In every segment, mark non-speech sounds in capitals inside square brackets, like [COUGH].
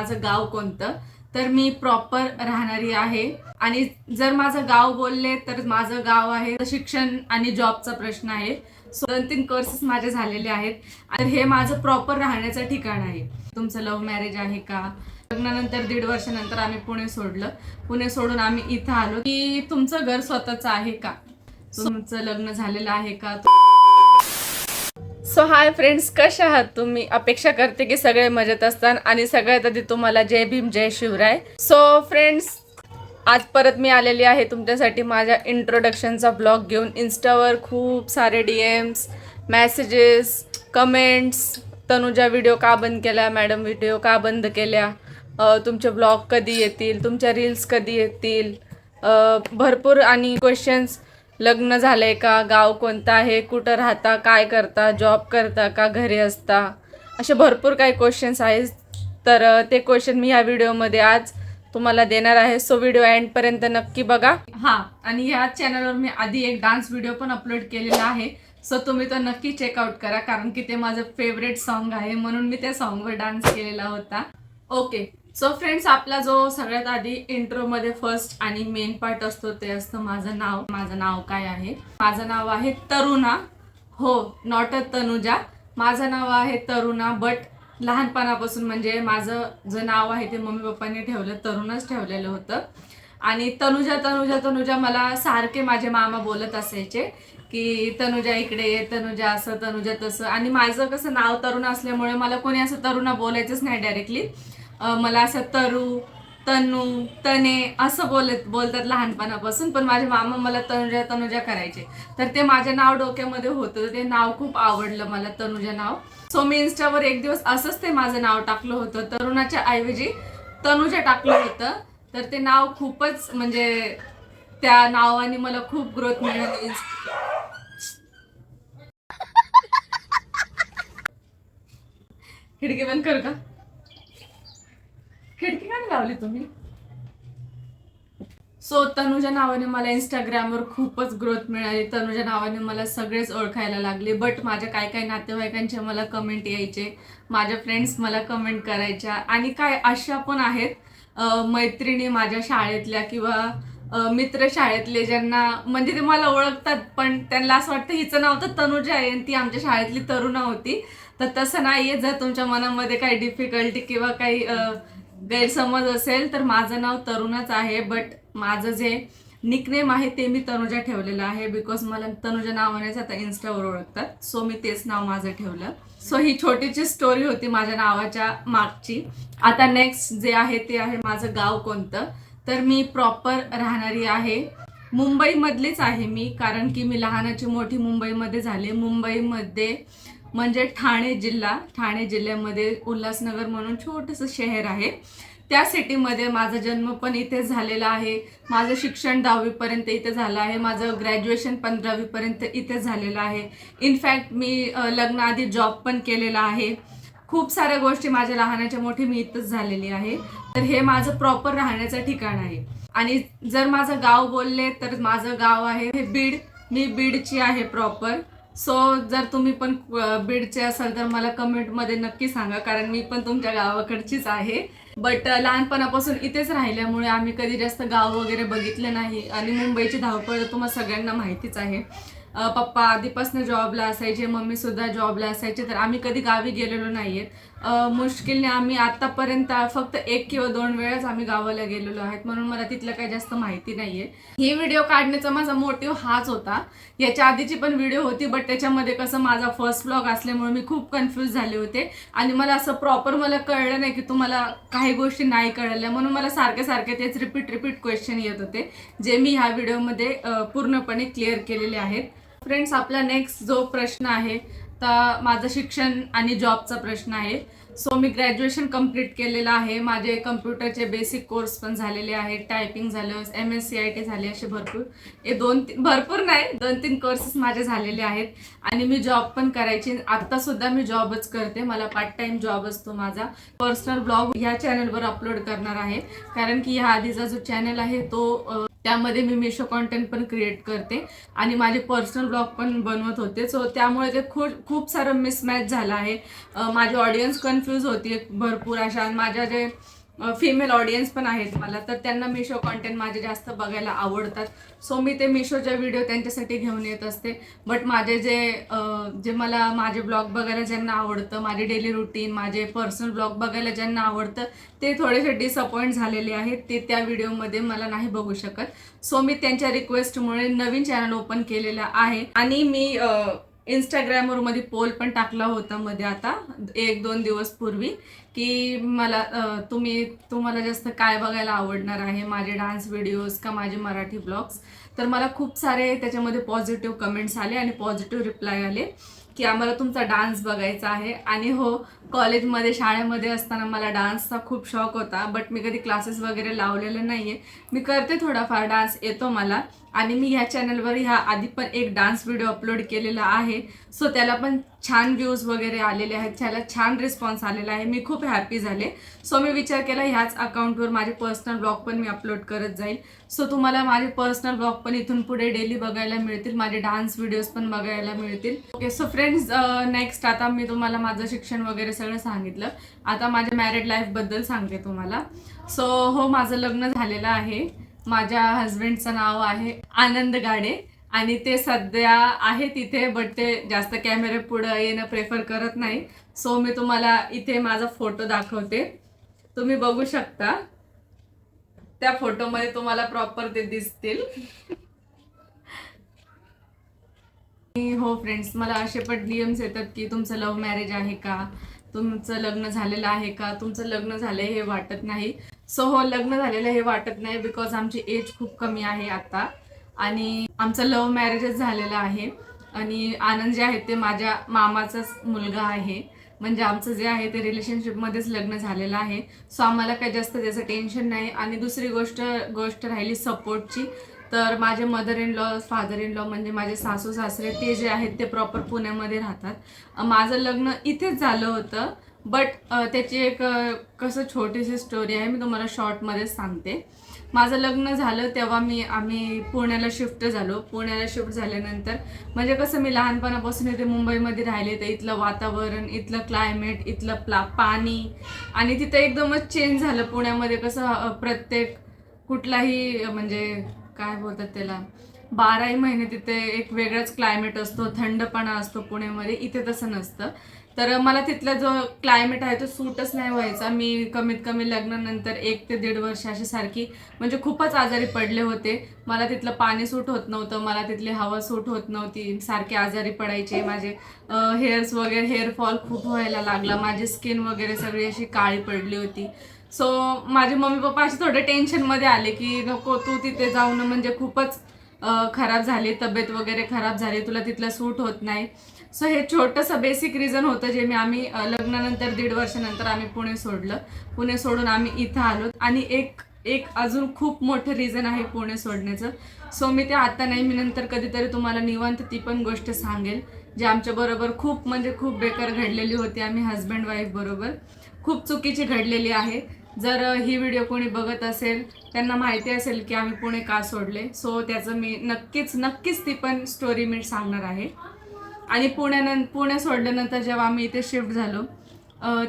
माझं गाव कोणतं तर मी प्रॉपर राहणारी आहे. आणि जर माझं गाव बोलले तर माझं गाव आहे शिक्षण आणि जॉबचा प्रश्न आहे. सो दोन तीन कोर्सेस माझे झालेले आहेत. आणि हे माझं प्रॉपर राहण्याचं ठिकाण आहे. तुमचं लव्ह मॅरेज आहे का? लग्नानंतर दीड वर्षानंतर आम्ही पुणे सोडलं. पुणे सोडून आम्ही इथं आलो. की तुमचं घर स्वतःचं आहे का? तुमचं लग्न झालेलं आहे का? सो हाय फ्रेंड्स कशा आहात तुम्ही? अपेक्षा करते की सगळे मजेत असतात आणि सगळ्यात आधी तुम्हाला जय भीम जय शिवराय. सो फ्रेंड्स आज परत मी आलेली आहे तुमच्यासाठी माझ्या इंट्रोडक्शनचा ब्लॉग घेऊन. इन्स्टावर खूप सारे D Ms messages comments Tanuja video का बंद केल्या मॅडम व्हिडिओ का बंद केल्या? तुमचे ब्लॉग कधी येतील? तुमच्या रील्स कधी येतील? भरपूर आणि क्वेश्चन्स लग्न झालंय का? गाव कोणतं आहे? कुठं राहता? काय करता? जॉब करता का? घरी असता? असे भरपूर काही क्वेश्चन्स आहेत. तर ते क्वेश्चन मी ह्या व्हिडिओमध्ये आज तुम्हाला देणार आहे. सो व्हिडिओ एंडपर्यंत नक्की बघा. हा आणि ह्या चॅनलवर मी आधी एक डान्स व्हिडिओ पण अपलोड केलेला आहे. सो तुम्ही तो नक्की चेकआउट करा. कारण की ते माझं फेवरेट सॉन्ग आहे. म्हणून मी त्या सॉन्गवर डान्स केलेला होता. ओके सो फ्रेंड्स आपला जो सगळ्यात आधी इंट्रोमध्ये फर्स्ट आणि मेन पार्ट असतो ते असतं माझं नाव. माझं नाव काय आहे? माझं नाव आहे तरुणा. हो नॉट अ तनुजा. माझं नाव आहे तरुणा बट लहानपणापासून म्हणजे माझं जे नाव आहे ते मम्मी पप्पांनी ठेवलं तरुणच ठेवलेलं होतं. आणि तनुजा तनुजा तनुजा मला सारखे माझे मामा बोलत असायचे की तनुजा इकडे ये तनुजा असं तनुजा तसं. आणि माझं कसं नाव तरुण असल्यामुळे मला कोणी असं तरुणा बोलायचंच नाही डायरेक्टली मला असं तरू तनू तने असं बोलत बोलतात लहानपणापासून पण माझे मामा मला तनुजा तनुजा करायचे. तर ते माझे नाव डोक्यामध्ये होतं ते नाव खूप आवडलं मला तनुजा नाव. सो मी इन्स्टावर एक दिवस असंच ते माझं नाव टाकलं होतं. तरुणाच्या ऐवजी तनुजा टाकलं होतं. तर ते नाव खूपच म्हणजे त्या नावाने मला खूप ग्रोथ मिळाली. खिडकी बंद करू का? खिडकी का नाही लावली तुम्ही? सो तनुजा नावाने मला इंस्टाग्रामवर खूपच ग्रोथ मिळाली. तनुजा नावाने मला सगळेच ओळखायला लागले. बट माझ्या काय काय नातेवाईकांच्या मला कमेंट यायचे. माझ्या फ्रेंड्स मला कमेंट करायच्या. आणि काय अशा पण आहेत मैत्रिणी माझ्या शाळेतल्या किंवा मित्र शाळेतले ज्यांना म्हणजे ते मला ओळखतात पण त्यांना असं वाटतं हिचं नाव तर तनुजा आहे आणि ती आमच्या शाळेतली तरुणा होती. तर तसं नाहीये जर तुमच्या मनामध्ये काही डिफिकल्टी किंवा काही गैरसमज असेल तर माझं नाव तरुणच आहे बट माझं जे निकनेम आहे ते मी तनुजा ठेवलेलं आहे बिकॉज मला तनुजा नावानेच आता इन्स्टावर ओळखतात. सो मी तेच नाव माझं ठेवलं. सो ही छोटीशी स्टोरी होती माझ्या नावाच्या मागची. आता नेक्स्ट जे आहे ते आहे माझं गाव कोणतं? तर मी प्रॉपर राहणारी आहे. मुंबईमधलीच आहे मी कारण की मी लहानाची मोठी मुंबईमध्ये झाले. मुंबईमध्ये म्हणजे ठाणे जिल्हा ठाणे जिल्ह्यामध्ये उल्हासनगर म्हणून छोटंसं शहर आहे. त्या सिटीमध्ये माझा जन्म पण इथे झालेला आहे. माझं शिक्षण दहावीपर्यंत इथे झालं आहे. माझं ग्रॅज्युएशन पंधरावीपर्यंत इथे झालेलं आहे. इनफॅक्ट मी लग्नाआधी जॉब पण केलेला आहे. खूप साऱ्या गोष्टी माझ्या लहानाच्या मोठी मी इथंच झालेली आहे. तर हे माझं प्रॉपर राहण्याचं ठिकाण आहे. आणि जर माझं गाव बोलले तर माझं गाव आहे हे बीड. मी बीडची आहे प्रॉपर सो जर तुम्ही पण बीडचे असाल तर मला कमेंटमध्ये नक्की सांगा कारण मी पण तुमच्या गावाकडचीच आहे. बट लहानपणापासून इथेच राहिल्यामुळे आम्ही कधी जास्त गाव वगैरे बघितलं नाही. आणि मुंबईची धावपळ तर तुम्हाला सगळ्यांना माहितीच आहे. पप्पा आधीपासून जॉबला असायचे मम्मी सुद्धा जॉबला असायचे तर आम्ही कधी गावी गेलेलो नाही आहेत मुश्किलने आम्ही आतापर्यंत फक्त एक किंवा दोन वेळाच आम्ही गावाला गेलेलो आहेत म्हणून मला तिथलं काही जास्त माहिती नाहीये. ही व्हिडिओ काढण्याचा माझा मोटिव्ह हाच होता. याच्या आधीची पण व्हिडिओ होती बट त्याच्यामध्ये कसं माझा फर्स्ट ब्लॉग असल्यामुळे मी खूप कन्फ्यूज झाले होते. आणि मला असं प्रॉपर मला कळलं नाही की तुम्हाला काही गोष्टी नाही कळल्या म्हणून मला सारखे सारखे तेच रिपीट रिपीट क्वेश्चन येत होते जे मी ह्या व्हिडिओमध्ये पूर्णपणे क्लिअर केलेले आहेत. फ्रेंड्स आपला नेक्स्ट जो प्रश्न आहे तर माझं शिक्षण आणि जॉबचा प्रश्न आहे. सो मी ग्रॅज्युएशन कंप्लीट केलेलं आहे. माझे कम्प्युटरचे बेसिक कोर्स पण झालेले आहेत. टायपिंग झालं M S C I T झाले असे भरपूर. हे दोन तीन भरपूर नाही दोन तीन कोर्सेस माझे झालेले आहेत. आणि मी जॉब पण करायची. आत्तासुद्धा मी जॉबच करते. मला पार्ट टाइम जॉब असतो माझा. पर्सनल ब्लॉग ह्या चॅनलवर अपलोड करणार आहे. कारण की ह्या आधीचा जो चॅनल आहे तो त्यामध्ये मी मिशो कॉन्टेंट पण क्रिएट करते. आणि माझे पर्सनल ब्लॉग पण बनवत होते. सो त्यामुळे ते खूप खूप सारं मिसमॅच झालं आहे. माझे ऑडियन्स पण कन्फ्यूज होती भरपूर अशा. माझ्या जे फिमेल ऑडियन्स पण आहेत मला तर त्यांना मिशो कॉन्टेंट माझे जास्त बघायला आवडतात. सो मी ते मिशोचे व्हिडिओ त्यांच्यासाठी घेऊन येत असते. बट माझे जे जे मला माझे ब्लॉग बघायला ज्यांना आवडतं माझे डेली रुटीन माझे पर्सनल ब्लॉग बघायला ज्यांना आवडतं ते थोडेसे डिसअपॉइंट झालेले आहेत. ते त्या व्हिडिओमध्ये मला नाही बघू शकत. सो मी त्यांच्या रिक्वेस्टमुळे नवीन चॅनल ओपन केलेलं आहे. आणि मी इंस्टाग्रामवर मध्ये पोल पण टाकला होता मध्ये आता एक दोन दिवस पूर्वी की मला तुम्ही तुम्हाला जास्त काय बघायला आवडणार आहे? माझे डान्स व्हिडिओज का माझे मराठी ब्लॉग्स तर मला खूप सारे त्याच्यामध्ये पॉझिटिव्ह कमेंट्स आले आणि पॉझिटिव्ह रिप्लाय आले की आम्हाला तुमचा डान्स बघायचा आहे. आणि हो कॉलेजमध्ये शाळेमध्ये असताना मला डान्सचा खूप शौक होता बट मी कधी क्लासेस वगैरे लावलेले नाही आहे मी करते थोडाफार डान्स येतो मला. आणि मी ह्या चॅनलवर ह्या आधी पण एक डान्स व्हिडिओ अपलोड केलेला आहे. सो त्याला पण छान व्ह्यूज वगैरे आलेले आहेत. त्याला छान रिस्पॉन्स आलेला आहे. मी खूप हॅपी झाले. सो मी विचार केला ह्याच अकाउंटवर माझे पर्सनल ब्लॉग पण मी अपलोड करत जाईल सो तुम्हाला माझे पर्सनल ब्लॉग पण इथून पुढे डेली बघायला मिळतील. माझे डान्स व्हिडिओज पण बघायला मिळतील. ओके सो फ्रेंड्स नेक्स्ट आता मी तुम्हाला माझं शिक्षण वगैरे सगळं सांगितलं. आता माझ्या मॅरिड लाईफबद्दल सांगते तुम्हाला. सो हो माझं लग्न झालेलं आहे. माझ्या हस्बंडचं नाव आहे आनंद गाडे आणि ते सध्या आहे तिथे बट ते जास्त कॅमेरे पुढं येणं प्रेफर करत नाही. सो मी तुम्हाला इथे माझा फोटो दाखवते. तुम्ही बघू शकता. त्या फोटोमध्ये तुम्हाला प्रॉपर ते दिसतील. [LAUGHS] हो फ्रेंड्स मला असे पण डीएम्स येतात की तुमचं लव्ह मॅरेज आहे का? तुमचं लग्न झालेलं आहे का? तुमचं लग्न झालंय हे वाटत नाही. सो हो लग्न झालेलं हे वाटत नाही बिकॉज आमची एज खूप कमी आहे आता. आणि आमचं लव्ह मॅरेजच झालेलं आहे. आणि आनंद जे आहे ते माझ्या मामाचाच मुलगा आहे. म्हणजे आमचं जे आहे ते रिलेशनशिपमध्येच लग्न झालेलं आहे. सो आम्हाला काही जास्त त्याचं टेन्शन नाही. आणि दुसरी गोष्ट गोष्ट राहिली सपोर्टची तर माझे mother in law father in law म्हणजे माझे सासू सासरे ते जे आहेत ते प्रॉपर पुण्यामध्ये राहतात. माझं लग्न इथेच झालं होतं बट त्याची एक कसं छोटीशी स्टोरी आहे मी तुम्हाला शॉर्टमध्ये सांगते. माझं लग्न झालं तेव्हा मी आम्ही पुण्याला शिफ्ट झालो. पुण्याला शिफ्ट झाल्यानंतर म्हणजे कसं मी लहानपणापासून इथे मुंबईमध्ये राहिले तर इथलं वातावरण इथलं क्लायमेट इथलं प्ला पाणी आणि तिथं एकदमच चेंज झालं पुण्यामध्ये. कसं प्रत्येक कुठलाही म्हणजे काय बोलतात त्याला? बाराही महिने तिथे एक वेगळाच क्लायमेट असतो थंडपणा असतो पुण्यामध्ये इथे तसं नसतं. तर मला तिथला जो क्लायमेट आहे तो सूटच नाही व्हायचा. मी कमीत कमी लग्नानंतर एक ते दीड वर्ष अशी सारखी म्हणजे खूपच आजारी पडले होते. मला तिथलं पाणी सूट होत नव्हतं मला तिथली हवा सूट होत नव्हती. सारखे आजारी पडायचे. माझे हेअर्स वगैरे हेअरफॉल खूप व्हायला लागला. माझी स्किन वगैरे सगळी अशी काळी पडली होती. सो माझे मम्मी पप्पा असे थोडे टेन्शनमध्ये आले की नको तू तिथे जाऊन म्हणजे खूपच खराब झाली तब्येत वगैरे खराब झाली तुला तिथलं सूट होत नाही. सो हे छोटंसं बेसिक रिझन होतं जे मी आम्ही लग्नानंतर दीड वर्षानंतर आम्ही पुणे सोडलं. पुणे सोडून आम्ही इथं आलो. आणि एक एक अजून खूप मोठं रिझन आहे पुणे सोडण्याचं. सो मी ते आता नाही मी नंतर कधीतरी तुम्हाला निवांत ती पण गोष्ट सांगेल. जे आमच्या बरोबर खूप म्हणजे खूप बेकार घडलेली होती आम्ही हस्बंड वाईफ बरोबर. खूप चुकीची घडलेली आहे. जर ही व्हिडिओ कोणी बघत असेल त्यांना माहिती असेल की आम्ही पुणे का सोडले. सो त्याचं मी नक्कीच नक्कीच ती पण स्टोरी मी सांगणार आहे. आणि पुण्यानं पुणे सोडल्यानंतर जेव्हा आम्ही इथे शिफ्ट झालो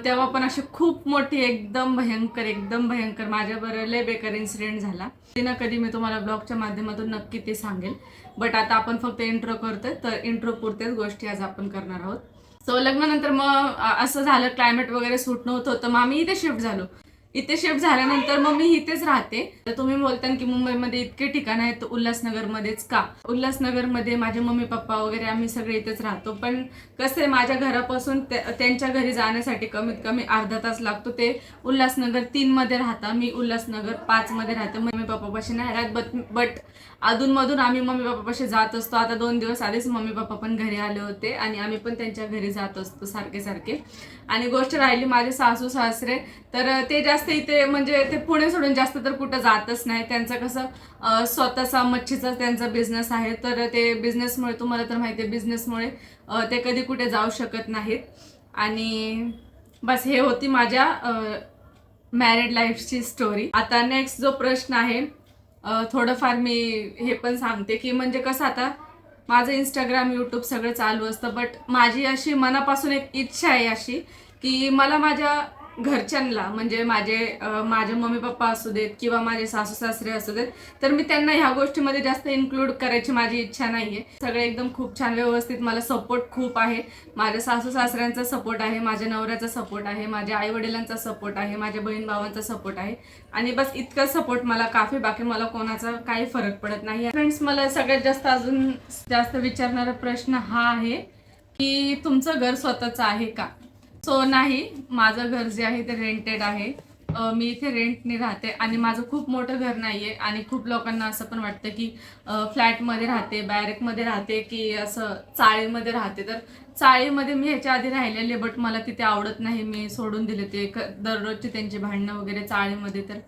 तेव्हा पण अशी खूप मोठी एकदम भयंकर एकदम भयंकर माझ्याबरोबर लय बेकार इन्सिडेंट झाला. ती ना कधी मी तुम्हाला ब्लॉगच्या माध्यमातून नक्की ते सांगेल. बट आता आपण फक्त इंट्रो करतोय तर इंट्रो पुरतेच गोष्टी आज आपण करणार आहोत. सो लग्नानंतर मग असं झालं क्लायमेट वगैरे सूट नव्हतं तर मग आम्ही इथे शिफ्ट झालो. इथे शिफ्ट झाल्यानंतर मग मी इथेच राहते. तर तुम्ही बोलता की मुंबईमध्ये इतके ठिकाण आहेत उल्हासनगरमध्येच का? उल्हासनगरमध्ये माझे मम्मी पप्पा वगैरे आम्ही सगळे इथेच राहतो. पण कसं आहे माझ्या घरापासून त्यांच्या घरी जाण्यासाठी कमीत कमी अर्धा तास लागतो. ते उल्हासनगर तीन मध्ये राहता मी उल्हासनगर पाच मध्ये राहते. मम्मी पप्पापाशी नाही राहत बट बट अधूनमधून आम्ही मम्मी पप्पापाशी जात असतो. आता दोन दिवस आधीच मम्मी पप्पा पण घरी आले होते आणि आम्ही पण त्यांच्या घरी जात असतो सारखे सारखे. आणि गोष्ट राहिली माझे सासू सासरे तर ते जास्त इथे म्हणजे ते पुणे सोडून जास्त तर कुठं जातच नाही. त्यांचं कसं स्वतःचा मच्छीचा त्यांचा बिझनेस आहे. तर ते बिझनेसमुळे तुम्हाला तर माहिती आहे बिझनेसमुळे ते कधी कुठे जाऊ शकत नाहीत. आणि बस हे होती माझ्या मॅरिड लाईफची स्टोरी आता नेक्स्ट जो प्रश्न आहे थोडंफार मी हे पण सांगते की म्हणजे कसं आता माझं इंस्टाग्राम यूट्यूब सगळं चालू असतं. बट माझी अशी मनापासून एक इच्छा आहे अशी की मला माझ्या घरच्यांना म्हणजे माझे माझे मम्मी पप्पा असू देत किंवा माझे सासू सासरे असू देत तर मी त्यांना ह्या गोष्टीमध्ये जास्त इन्क्लूड करायची माझी इच्छा नाहीये. सगळे एकदम खूप छान व्यवस्थित मला सपोर्ट खूप आहे. माझ्या सासू सासऱ्यांचा सपोर्ट आहे माझ्या नवऱ्याचा सपोर्ट आहे माझ्या आई वडिलांचा सपोर्ट आहे माझ्या बहीण भावांचा सपोर्ट आहे. आणि बस इतका सपोर्ट मला काफी बाकी मला कोणाचा काही फरक पडत नाही. फ्रेंड्स मला सगळ्यात जास्त अजून जास्त विचारणारा प्रश्न हा आहे की तुमचं घर स्वतःचं आहे का? सो नाही माझं घर जे आहे ते रेंटेड आहे. मी इथे रेंटने राहते आणि माझं खूप मोठं घर नाही आहे आणि खूप लोकांना असं पण वाटतं की फ्लॅटमध्ये राहते बॅरेकमध्ये राहते की असं चाळीमध्ये राहते. तर चाळीमध्ये मी ह्याच्या आधी राहिलेले बट मला तिथे आवडत नाही. मी सोडून दिले ते. दररोजचे त्यांची भांडणं वगैरे चाळीमध्ये तर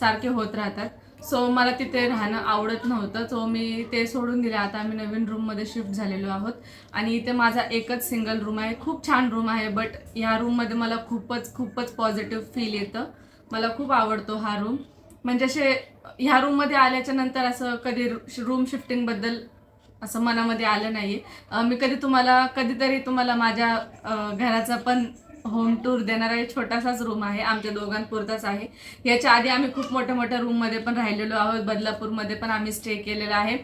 सारखे होत राहतात. सो मला तिथे राहणं आवडत नव्हतं. सो मी ते सोडून दिले. आता आम्ही नवीन रूममध्ये शिफ्ट झालेलो आहोत. आणि इथे माझा एकच सिंगल रूम आहे. खूप छान रूम आहे बट ह्या रूममध्ये मला खूपच खूपच पॉझिटिव्ह फील येतं. मला खूप आवडतो हा रूम म्हणजे असे ह्या रूममध्ये आल्याच्यानंतर असं कधी रूम शिफ्टिंगबद्दल असं मनामध्ये आलं नाही आहे मी कधी तुम्हाला कधीतरी तुम्हाला माझ्या घराचा पण होम टूर देणारा एक छोटासाच रूम आहे. आमच्या दोघांपुरताच आहे. याच्या आधी आम्ही खूप मोठ्या मोठ्या रूममध्ये पण राहिलेलो आहोत. बदलापूरमध्ये पण आम्ही स्टे केलेला आहे.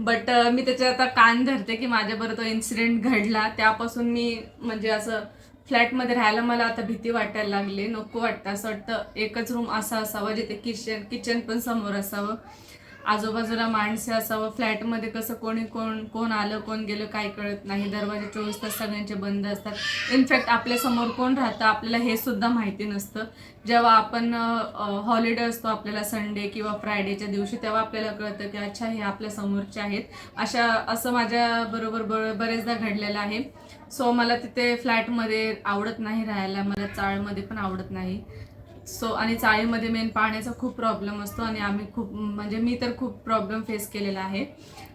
बट मी त्याच्यात आता कान धरते की माझ्याबरोबर तो इन्सिडेंट घडला. त्यापासून मी म्हणजे असं फ्लॅटमध्ये राहायला मला आता भीती वाटायला लागली. नको वाटतं. असं वाटतं. एकच रूम असा असावा जिथे किचन किचन पण समोर असावं. आजूबाजूला माणसे असावं. फ्लॅटमध्ये कसं कोणी कोण कोण आलं कोण गेलं काय कळत नाही. दरवाजे चोवीस तास सगळ्यांचे बंद असतात. इनफॅक्ट आपल्यासमोर कोण राहतं आपल्याला हे सुद्धा माहिती नसतं. जेव्हा आपण हॉलिडे असतो आपल्याला संडे किंवा फ्रायडेच्या दिवशी तेव्हा आपल्याला कळतं की अच्छा हे आपल्या समोरचे आहेत. अशा असं माझ्याबरोबर ब बरेचदा घडलेलं आहे. सो मला तिथे फ्लॅटमध्ये आवडत नाही राहायला. मला चाळमध्ये पण आवडत नाही. सो आणि चाळीमध्ये मेन पाण्याचा खूप प्रॉब्लेम असतो आणि आम्ही खूप म्हणजे मी तर खूप प्रॉब्लेम फेस केलेला आहे.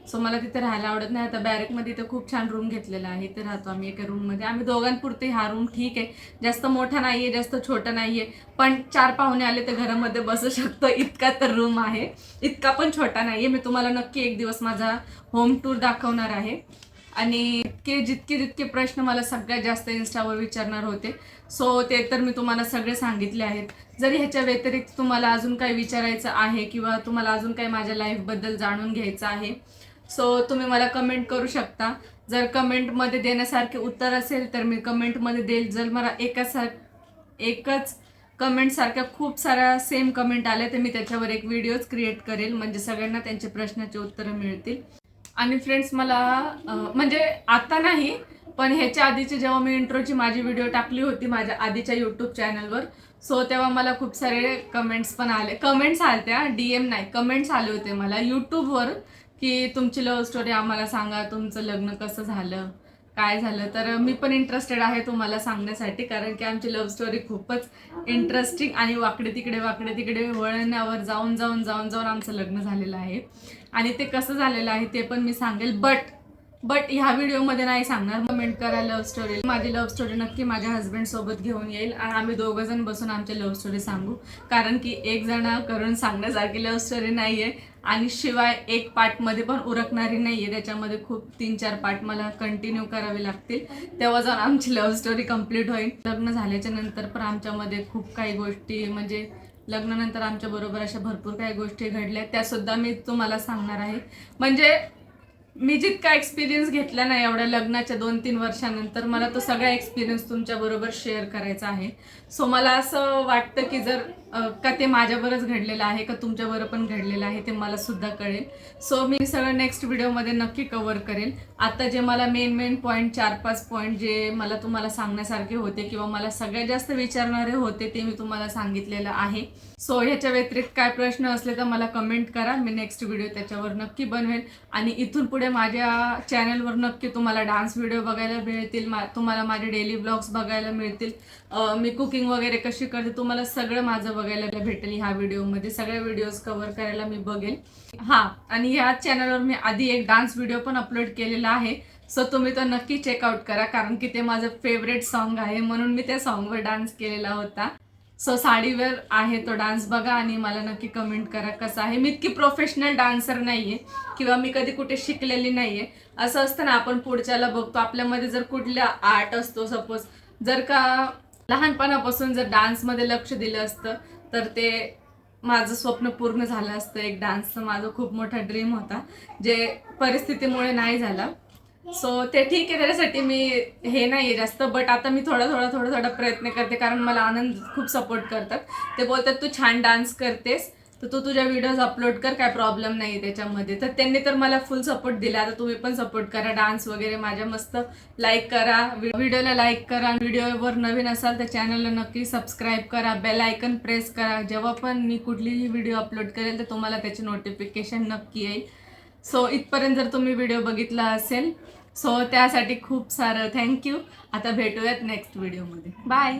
सो मला तिथे राहायला आवडत नाही. आता बॅरेकमध्ये इथं खूप छान रूम घेतलेला आहे. इथे राहतो आम्ही एका रूममध्ये आम्ही दोघांपुरते हा रूम ठीक आहे. जास्त मोठा नाही आहे जास्त छोटा नाही आहे पण चार पाहुणे आले तर घरामध्ये बसू शकतो. इतका तर रूम आहे. इतका पण छोटा नाही आहे मी तुम्हाला नक्की एक दिवस माझा होम टूर दाखवणार आहे. आणि इतके जितके जितके प्रश्न मला सगळ्यात जास्त इन्स्टावर विचारणार होते. सो ते तर मी तुम्हाला सगळे सांगितले आहेत. जरी ह्याच्या व्यतिरिक्त तुम्हाला अजून काही विचारायचं आहे किंवा तुम्हाला अजून काही माझ्या लाईफबद्दल जाणून घ्यायचं आहे सो तुम्ही मला कमेंट करू शकता. जर कमेंटमध्ये देण्यासारखे उत्तर असेल तर मी कमेंटमध्ये देईल. जर मला एकासार एकच कमेंटसारख्या खूप साऱ्या सेम कमेंट आल्या तर मी त्याच्यावर एक व्हिडिओज क्रिएट करेल. म्हणजे सगळ्यांना त्यांचे प्रश्नाचे उत्तरं मिळतील. आणि फ्रेंड्स मला म्हणजे आता नाही पण ह्याच्या आधीची जेव्हा मी इंट्रोची माझी व्हिडिओ टाकली होती माझ्या आधीच्या यूट्यूब चॅनलवर सो तेव्हा मला खूप सारे कमेंट्स पण आले. कमेंट्स आल्या डी एम नाही कमेंट्स आले होते मला यूट्यूबवर की तुमची लव्ह स्टोरी आम्हाला सांगा तुमचं लग्न कसं झालं? काय झालं तर मी पण इंटरेस्टेड आहे तुम्हाला सांगण्यासाठी कारण की आमची लव्ह स्टोरी खूपच इंटरेस्टिंग आणि वाकडे तिकडे वाकडे तिकडे वळणावर जाऊन जाऊन जाऊन जाऊन आमचं लग्न झालेलं आहे. आणि ते कसं झालेलं आहे ते पण मी सांगेल बट बट ह्या व्हिडिओमध्ये नाही सांगणार. कमेंट करा लव्ह स्टोरी माझी लव्ह स्टोरी नक्की माझ्या हस्बंड सोबत घेऊन येईल. आणि आम्ही दोघं जण बसून आमची लव्ह स्टोरी सांगू. कारण की एक जण करून सांगण्यासारखी लव्ह स्टोरी नाहीये. आणि शिवाय एक पार्टमध्ये पण उरकणारी नाही आहे त्याच्यामध्ये खूप तीन चार पार्ट मला कंटिन्यू करावे लागतील. तेव्हा जाऊन आमची लव्ह स्टोरी कंप्लीट होईल. लग्न झाल्याच्यानंतर पण आमच्यामध्ये खूप काही गोष्टी म्हणजे लग्नानंतर आमच्याबरोबर अशा भरपूर काही गोष्टी घडल्या. त्यासुद्धा मी तुम्हाला सांगणार आहे. म्हणजे मी जितका एक्सपिरियन्स घेतला नाही एवढ्या लग्नाच्या दोन तीन वर्षानंतर मला तो सगळा एक्सपिरियन्स तुमच्याबरोबर शेअर करायचा आहे. सो मला असं वाटतं की जर का ते माझ्यावरच घडलेलं आहे का तुमच्याबरोबर पण घडलेलं आहे ते मला सुद्धा कळेल. सो मी सगळं नेक्स्ट व्हिडिओमध्ये नक्की कवर करेल. आता जे मला मेन मेन पॉईंट चार पाच पॉईंट जे मला तुम्हाला सांगण्यासारखे होते किंवा मला सगळ्यात जास्त विचारणारे होते ते मी तुम्हाला सांगितलेलं आहे. सो ह्याच्या व्यतिरिक्त काय प्रश्न असले तर मला कमेंट करा. मी नेक्स्ट व्हिडिओ त्याच्यावर नक्की बनवेल. आणि इथून पुढे माझ्या चॅनलवर नक्की तुम्हाला डान्स व्हिडिओ बघायला मिळतील मा तुम्हाला माझे डेली ब्लॉग्स बघायला मिळतील. मी कुकिंग वगैरे कशी करते तुम्हाला सगळं माझं बघायला भेटेल ह्या व्हिडिओमध्ये. सगळ्या व्हिडिओज कव्हर करायला मी बघेल हां आणि ह्या चॅनलवर मी आधी एक डान्स व्हिडिओ पण अपलोड केलेला आहे. सो तुम्ही तो नक्की चेकआउट करा कारण की ते माझं फेवरेट सॉन्ग आहे म्हणून मी त्या सॉन्गवर डान्स केलेला होता. सो साडीवर आहे तो डान्स बघा आणि मला नक्की कमेंट करा कसा आहे. मी इतकी प्रोफेशनल डान्सर नाहीये किंवा मी कधी कुठे शिकलेली नाहीये. असं असतं ना आपण पुढच्याला बघतो. आपल्यामध्ये जर कुठला आर्ट असतो सपोज जर का लहानपणापासून जर डान्समध्ये लक्ष दिलं असतं तर ते माझं स्वप्न पूर्ण झालं असतं. एक डान्सचं माझं खूप मोठा ड्रीम होता जे परिस्थितीमुळे नाही झाला. सो ते ठीक आहे त्याच्यासाठी मी हे नाही जास्त बट आता मी थोडा थोडा थोडा थोडा प्रयत्न करते कारण मला आनंद खूप सपोर्ट करतात. ते बोलतात तू छान डान्स करतेस तर तू तुझ्या व्हिडिओज अपलोड कर काय प्रॉब्लेम नाही त्याच्यामध्ये. तर त्यांनी तर मला फुल सपोर्ट दिला. आता तुम्ही पण सपोर्ट करा डान्स वगैरे माझ्या मस्त लाईक करा. व्हिडिओला लाईक करा. व्हिडिओवर नवीन असाल तर चॅनलला नक्की सबस्क्राईब करा. बेल आयकन प्रेस करा. जेव्हा पण मी कुठलीही व्हिडिओ अपलोड करेल तर तुम्हाला त्याची नोटिफिकेशन नक्की येईल. सो इथपर्यंत जर तुम्ही व्हिडिओ बघितला असेल सो त्यासाठी खूप सारं थँक्यू आता भेटूयात नेक्स्ट व्हिडिओमध्ये बाय